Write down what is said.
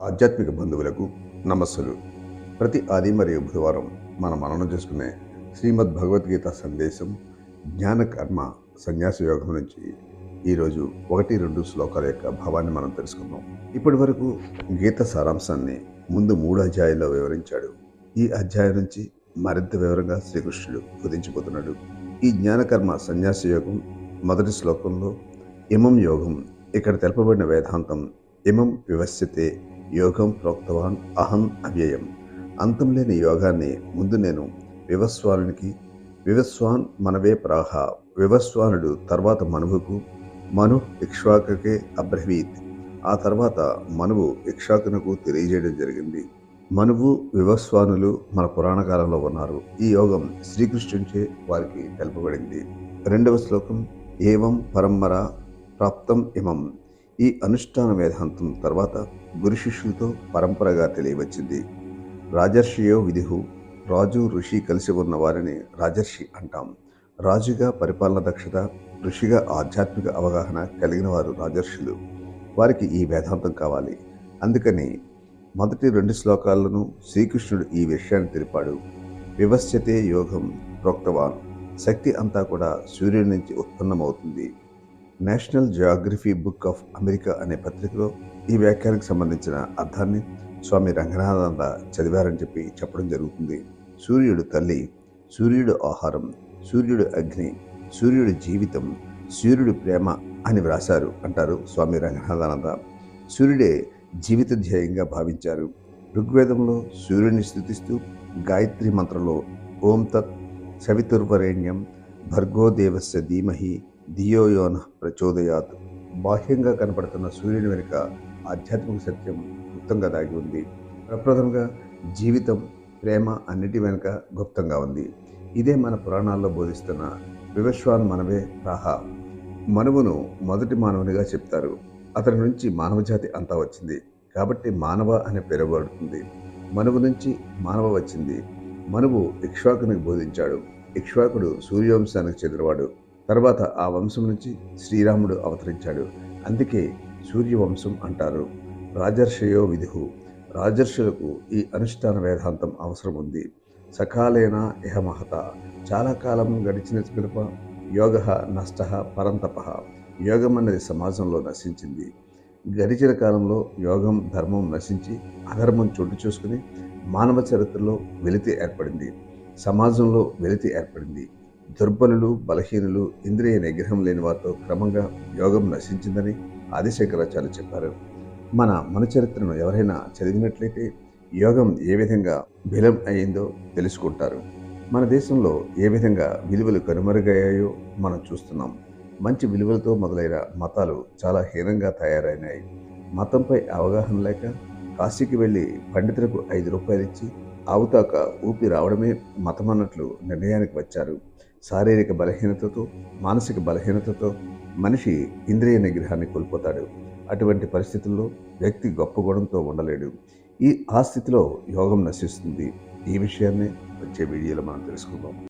ఆధ్యాత్మిక బంధువులకు నమస్సులు. ప్రతి ఆది మరియు బుధవారం మనం మననం చేసుకునే శ్రీమద్ భగవద్గీత సందేశం జ్ఞాన కర్మ సన్యాస యోగం నుంచి ఈరోజు ఒకటి రెండు శ్లోకాల యొక్క భావాన్ని మనం తెలుసుకుందాం. ఇప్పటి వరకు గీత సారాంశాన్ని ముందు మూడు అధ్యాయాల్లో వివరించాడు. ఈ అధ్యాయం నుంచి మరింత వివరంగా శ్రీకృష్ణుడు బోధించబోతున్నాడు. ఈ జ్ఞానకర్మ సన్యాస యోగం మొదటి శ్లోకంలో ఇమం యోగం ఇక్కడ తెలపబడిన వేదాంతం ఇమం వివస్యతే యోగం ప్రోక్తవాన్ అహం అవ్యయం. అంతం లేని యోగాన్ని ముందు నేను వివస్వానునికి వివస్వాన్ మనవే ప్రాహ వివస్వానుడు తర్వాత మనువుకు మను ఇక్ష్వాకకే అబ్రహీత్ ఆ తర్వాత మనువు ఇక్ష్వాకునకు తెలియజేయడం జరిగింది. మనువు వివస్వానులు మన పురాణ కాలంలో ఉన్నారు. ఈ యోగం శ్రీకృష్ణుంచే వారికి తెలుపబడింది. రెండవ శ్లోకం ఏవం పరంపర ప్రాప్తం ఇమం. ఈ అనుష్ఠాన వేదాంతం తర్వాత గురు శిష్యులతో పరంపరగా తెలియవచ్చింది. రాజర్షియో విధిహు రాజు ఋషి కలిసి ఉన్న వారిని రాజర్షి అంటాం. రాజుగా పరిపాలన దక్షత ఋషిగా ఆధ్యాత్మిక అవగాహన కలిగిన వారు రాజర్షులు. వారికి ఈ వేదాంతం కావాలి. అందుకని మొదటి రెండు శ్లోకాలను శ్రీకృష్ణుడు ఈ విషయాన్ని తెలిపాడు. వివశ్యతే యోగం ప్రోక్తవాన్. శక్తి అంతా కూడా సూర్యుడి నుంచి ఉత్పన్నమవుతుంది. National geography book of America అనే పత్రికలో ఈ వ్యాఖ్యానికి సంబంధించిన అర్థాన్ని స్వామి రంగనాథానంద చదివారని చెప్పి చెప్పడం జరుగుతుంది. సూర్యుడు తల్లి సూర్యుడు ఆహారం సూర్యుడు అగ్ని సూర్యుడు జీవితం సూర్యుడు ప్రేమ అని వ్రాశారు అంటారు స్వామి రంగనాథానంద. సూర్యుడే జీవిత ధ్యేయంగా భావించారు. ఋగ్వేదంలో సూర్యుడిని స్థుతిస్తూ గాయత్రి మంత్రంలో ఓం తత్ సవితుర్వరేణ్యం భర్గోదేవస్య ధీమహి దియోయోన ప్రచోదయాత్. బాహ్యంగా కనపడుతున్న సూర్యుని వెనుక ఆధ్యాత్మిక సత్యం గుప్తంగా దాగి ఉంది. ప్రప్రథమంగా జీవితం ప్రేమ అన్నిటి వెనుక గుప్తంగా ఉంది. ఇదే మన పురాణాల్లో బోధిస్తున్న వివశ్వాన్ మనవే రాహ. మనువును మొదటి మానవునిగా చెప్తారు. అతని నుంచి మానవజాతి అంతా వచ్చింది. కాబట్టి మానవ అనే పేరు పడుతుంది మనువు నుంచి మానవ వచ్చింది. మనువు ఇక్ష్వాకునికి బోధించాడు. ఇక్ష్వాకుడు సూర్యవంశానికి చెందినవాడు. తర్వాత ఆ వంశం నుంచి శ్రీరాముడు అవతరించాడు. అందుకే సూర్యవంశం అంటారు. రాజర్షయో విధు రాజర్షులకు ఈ అనుష్ఠాన వేదాంతం అవసరం ఉంది. సకాలేన ఇహ మహత. చాలా కాలం గడిచిన పిలుప యోగ నష్ట పరంతప. యోగం అన్నది సమాజంలో నశించింది. గడిచిన కాలంలో యోగం ధర్మం నశించి అధర్మం చోటు చూసుకుని మానవ చరిత్రలో వెలితి ఏర్పడింది. సమాజంలో వెలితి ఏర్పడింది. దుర్బలులు బలహీనులు ఇంద్రియ నిగ్రహం లేని వారితో క్రమంగా యోగం నశించిందని ఆదిశంకరాచార్య చెప్పారు. మన మన చరిత్రను ఎవరైనా చదివినట్లయితే యోగం ఏ విధంగా విలం అయిందో తెలుసుకుంటారు. మన దేశంలో ఏ విధంగా విలువలు కనుమరుగయ్యాయో మనం చూస్తున్నాం. మంచి విలువలతో మొదలైన మతాలు చాలా హీనంగా తయారైనాయి. మతంపై అవగాహన లేక కాశీకి వెళ్ళి పండితులకు ఐదు రూపాయలు ఇచ్చి ఆవుతాక ఊపి రావడమే మతం అన్నట్లు నిర్ణయానికి వచ్చారు. శారీరక బలహీనతతో మానసిక బలహీనతతో మనిషి ఇంద్రియ నిగ్రహాన్ని కోల్పోతాడు. అటువంటి పరిస్థితుల్లో వ్యక్తి గొప్ప గుణంతో ఉండలేడు. ఈ ఆ స్థితిలో యోగం నశిస్తుంది. ఈ విషయాన్ని వచ్చే వీడియోలో మనం తెలుసుకుందాం.